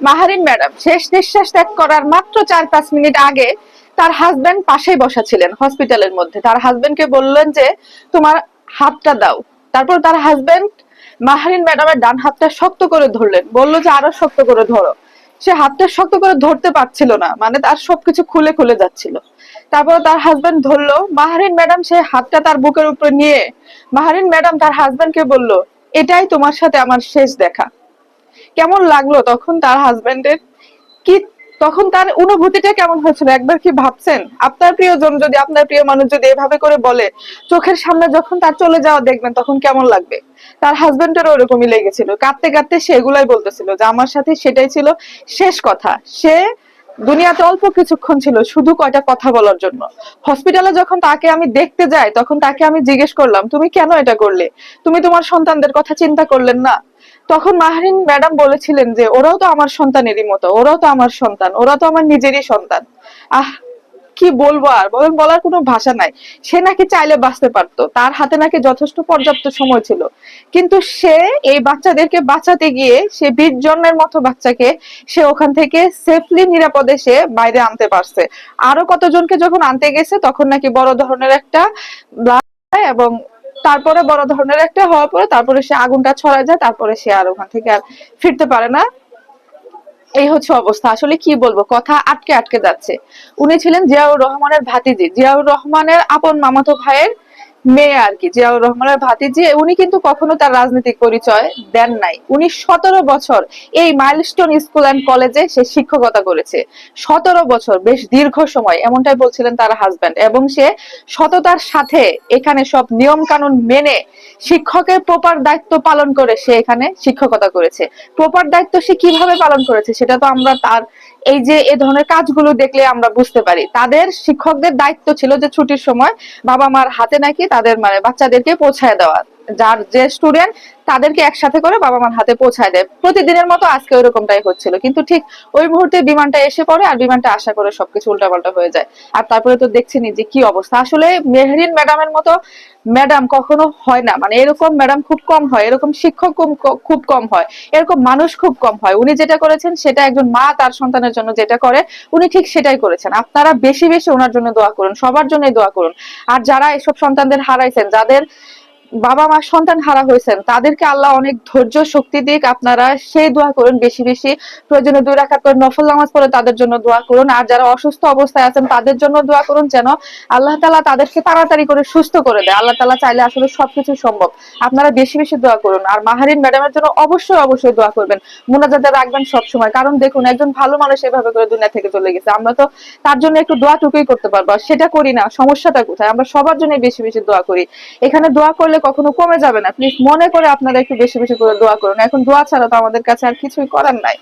Maharin madam, শেষ নিঃশ্বাস ত্যাগ করার মাত্র চার পাঁচ মিনিট আগে তার হাজবেন্ড পাশেই বসা ছিলেন হসপিটালের মধ্যে। তার হাজবেন্ডকে বললেন যে, তোমার হাতটা দাও। তারপর তার হাজবেন্ড মাহারিন ম্যাডামের ডান হাতটা শক্ত করে ধরলেন। বলল যে, আরও শক্ত করে ধরো। সে হাতটা শক্ত করে ধরতে পারছিল না মানে তার সবকিছু খুলে খুলে যাচ্ছিল। তারপর তার হাজবেন্ড ধরলো, মাহারিন ম্যাডাম, সে হাতটা তার বুকের উপরে নিয়ে। মাহারিন ম্যাডাম তার হাজবেন্ডকে বলল, এটাই তোমার সাথে আমার শেষ দেখা। কেমন লাগল তখন তার হাজবেন্ডের কি, তখন তার অনুভূতিটা কেমন হয়েছিল? একবার কি ভাবছেন? আপনার প্রিয়জন যদি, আপনার প্রিয় মানুষ যদি এভাবে করে বলে, চোখের সামনে যখন তার চলে যাওয়া দেখবেন তখন কেমন লাগবে? তার হাজবেন্ডেরও ওরকমই লেগেছিল। কাঁদতে কাঁদতে সে এগুলাই বলতেছিল যে, আমার সাথে সেটাই ছিল শেষ কথা। সে দুনিয়াতে অল্প কিছুক্ষণ ছিল শুধু কয়টা কথা বলার জন্য। হসপিটালে যখন তাকে আমি দেখতে যাই, তখন তাকে আমি জিজ্ঞেস করলাম, তুমি কেন এটা করলে? তুমি তোমার সন্তানদের কথা চিন্তা করলেন না? তখন মাহরিন ম্যাডাম বলেছিলেন যে, ওরাও তো আমার সন্তানেরই মতো, ওরাও তো আমার সন্তান ওরা তো আমার নিজেরই সন্তান। আহ, কি বলব আর? বলেন বলার কোনো ভাষা নাই। সে নাকি চাইলে বাঁচতে পারতো, তার হাতে নাকি যথেষ্ট পর্যাপ্ত সময় ছিল। কিন্তু সে এই বাচ্চাদেরকে বাঁচাতে গিয়ে সে বিশ জনের মতো বাচ্চাকে সে ওখান থেকে সেফলি নিরাপদে সে বাইরে আনতে পারছে। আরও কতজনকে যখন আনতে গেছে, তখন নাকি বড় ধরনের একটা এবং তারপরে বড় ধরনের একটা হওয়ার পরে তারপরে সে আগুনটা ছড়ায় যায়, তারপরে সে আর ওখান থেকে আর ফিরতে পারে না। এই হচ্ছে অবস্থা। আসলে কি বলব? কথা আটকে আটকে যাচ্ছে। উনি ছিলেন জিয়াউর রহমানের ভাতিজি। জিয়াউর রহমানের আপন মামাতো ভাইয়ের মেয়ে আর কি, জিয়াউর রহমানের ভাতিজি, উনি কিন্তু কখনো তার রাজনৈতিক পরিচয় দেন নাই। উনি সতেরো বছর এই মাইলস্টোন স্কুল অ্যান্ড কলেজে সে শিক্ষকতা করেছে। সতেরো বছর, বেশ দীর্ঘ সময়, এমনটাই বলছিলেন তার হাজবেন্ড এবং সে সততার সাথে এখানে সব নিয়ম কানুন মেনে শিক্ষকের প্রপার দায়িত্ব পালন করে সে এখানে শিক্ষকতা করেছে। প্রপার দায়িত্ব সে কীভাবে পালন করেছে, সেটা তো আমরা তার এই যে, এ ধরনের কাজগুলো দেখলে আমরা বুঝতে পারি। তাদের শিক্ষকদের দায়িত্ব ছিল যে ছুটির সময় বাবা মার হাতে নাকি তাদের মানে বাচ্চাদেরকে পৌঁছায় দেওয়া। যার যে স্টুডেন্ট তাদেরকে একসাথে করে বাবা মার হাতে পৌঁছায় দেয়। প্রতিদিনের মতো আজকে ওইরকমটাই হচ্ছিল। কিন্তু ঠিক ওই মুহূর্তে বিমানটা এসে পড়ে আর বিমানটা আশা করে সবকিছু উল্টাপাল্টা হয়ে যায়। আর তারপরে তো দেখছিনি যে কি অবস্থা। আসলে মেহরিন ম্যাডামের মতো ম্যাডাম কখনো হয় না। মানে এরকম ম্যাডাম খুব কম হয়। এরকম শিক্ষক খুব কম হয়। এরকম মানুষ খুব কম হয়। উনি যেটা করেছেন সেটা একজন মা তার সন্তানের জন্য যেটা করে, উনি ঠিক সেটাই করেছেন। আপনারা বেশি বেশি ওনার জন্য দোয়া করুন। সবার জন্যই দোয়া করুন। আর যারা এসব সন্তানদের হারাইছেন, যাদের বাবা মা সন্তান হারা হয়েছেন, তাদেরকে আল্লাহ অনেক ধৈর্য শক্তি দিক, আপনারা সেই দোয়া করুন, বেশি বেশি প্রয়োজনে দুই রাখাত করে নফল নামাজ পড়ে তাদের জন্য দোয়া করুন, আর যারা অসুস্থ অবস্থায় আছেন তাদের জন্য দোয়া করুন যেন আল্লাহ তালা তাদেরকে তাড়াতাড়ি করে সুস্থ করে দেয়। আল্লাহ তালা চাইলে আসলে সবকিছু সম্ভব। আপনারা বেশি বেশি দোয়া করুন, আর মাহারিন ম্যাডামের জন্য অবশ্যই অবশ্যই দোয়া করবেন। মোনাজাতে রাখবেন সবসময়, কারণ দেখুন একজন ভালো মানুষ এভাবে করে দুনিয়া থেকে চলে গেছে। আমরা তো তার জন্য একটু দোয়া টুকুই করতে পারব সেটা করি না, সমস্যাটা কোথায়? আমরা সবার জন্য বেশি বেশি দোয়া করি। এখানে দোয়া করলে কখনো কমে যাবে না। প্লিজ মনে করে আপনারা একটু বেশি বেশি করে দোয়া করুন। এখন দোয়া ছাড়া তো আমাদের কাছে আর কিছুই করার নাই।